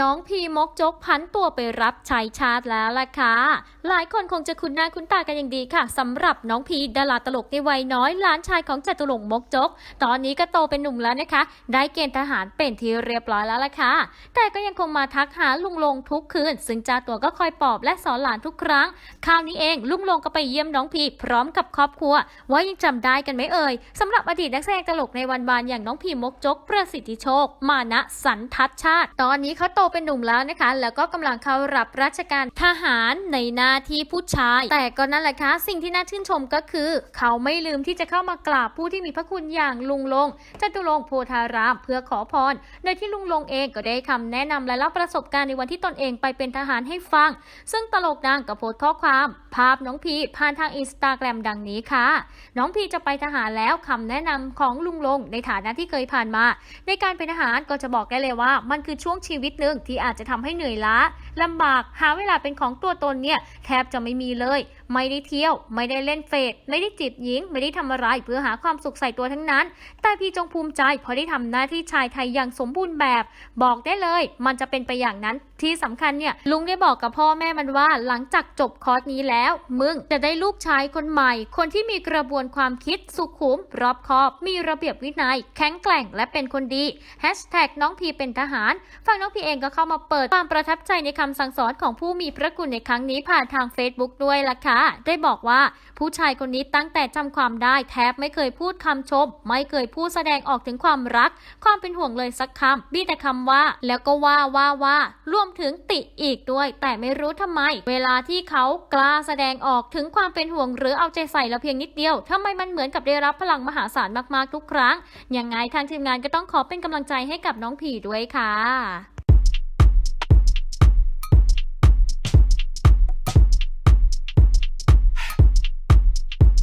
น้องพีมกจกพันตัวไปรับใช้ชาติแล้วล่ะค่ะ หลายคนคงจะคุ้นหน้าคุ้นตากันอย่างดีค่ะสำหรับน้องพีดาราตลกในวัยน้อยหลานชายของจตุรงมกจก ตอนนี้ก็โตเป็นหนุ่มแล้วนะคะ ได้เกณฑ์ทหารเป็นที่เรียบร้อยแล้วล่ะค่ะ แต่ก็ยังคงมาทักหาลุงลงทุกคืน ซึ่งจ้าตัวก็คอยปลอบและสอนหลานทุกครั้ง คราวนี้เองลุงลงก็ไปเยี่ยมน้องพีพร้อมกับครอบครัว ว่ายังจำได้กันไหมเอ่ยสำหรับอดีตนักแสดงตลกในวันวานอย่างน้องพีมกจก ประสิทธิโชค มานะสันทัศชาติ ตอนนี้เขาโตเป็นหนุ่มแล้วนะคะ แล้วก็กำลังเข้ารับราชการทหารในหน้าที่ผู้ชาย แต่ก็นั่นแหละค่ะสิ่งที่น่าชื่นชมก็คือ เขาไม่ลืมที่จะเข้ามากราบผู้ที่มีพระคุณอย่างลุงลงจตุรงโพธารามเพื่อขอพร โดยที่ลุงลงเองก็ได้คำแนะนำและเล่าประสบการณ์ในวันที่ตนเองไปเป็นทหารให้ฟัง ซึ่งตลกดังก็โพสต์ข้อความ ภาพน้องพีผ่านทางอินสตาแกรมดังนี้ค่ะ น้องพีจะไปทหารแล้วคำแนะนำของลุงลงในฐานะที่เคยผ่านมา ในการเป็นทหารก็จะบอกได้เลยว่า มันคือช่วงชีวิตหนึ่งที่อาจจะทำให้เหนื่อยล้าลำบากหาเวลาเป็นของตัวตนเนี่ยแทบจะไม่มีเลย ไม่ได้เที่ยว ไม่ได้เล่นเฟซไม่ได้จีบหญิง ไม่ได้ทำอะไรเพื่อหาความสุขใส่ตัวทั้งนั้น แต่พี่จงภูมิใจเพราะได้ทำหน้าที่ชายไทยอย่างสมบูรณ์แบบ บอกได้เลย มันจะเป็นไปอย่างนั้น ที่สำคัญเนี่ยลุงได้บอกกับพ่อแม่มันว่า หลังจากจบคอร์สนี้แล้ว มึงจะได้ลูกชายคนใหม่ คนที่มีกระบวนความคิดสุขุม รอบคอบ มีระเบียบวินัย แข็งแกร่งและเป็นคนดีแฮชแท็กน้องพีเป็นทหารฝั่งน้องพีเองก็เข้ามาเปิดความประทับใจในคำสั่งสอนของผู้มีพระคุณในครั้งนี้ผ่านทาง Facebook ด้วยล่ะค่ะได้บอกว่าผู้ชายคนนี้ตั้งแต่จำความได้แทบไม่เคยพูดคำชม ไม่เคยพูดแสดงออกถึงความรัก ความเป็นห่วงเลยสักคำมีแต่คำว่า แล้วก็ว่าว่าว่ารวมถึงติอีกด้วย แต่ไม่รู้ทำไม เวลาที่เขากล้าแสดงออกถึงความเป็นห่วง หรือเอาใจใส่เราเพียงนิดเดียวทำไมมันเหมือนกับได้รับพลังมหาศาลมากๆทุกครั้ง ยังไงทางทีมงานก็ต้องขอเป็นกำลังใจให้กับน้องผีด้วยค่ะ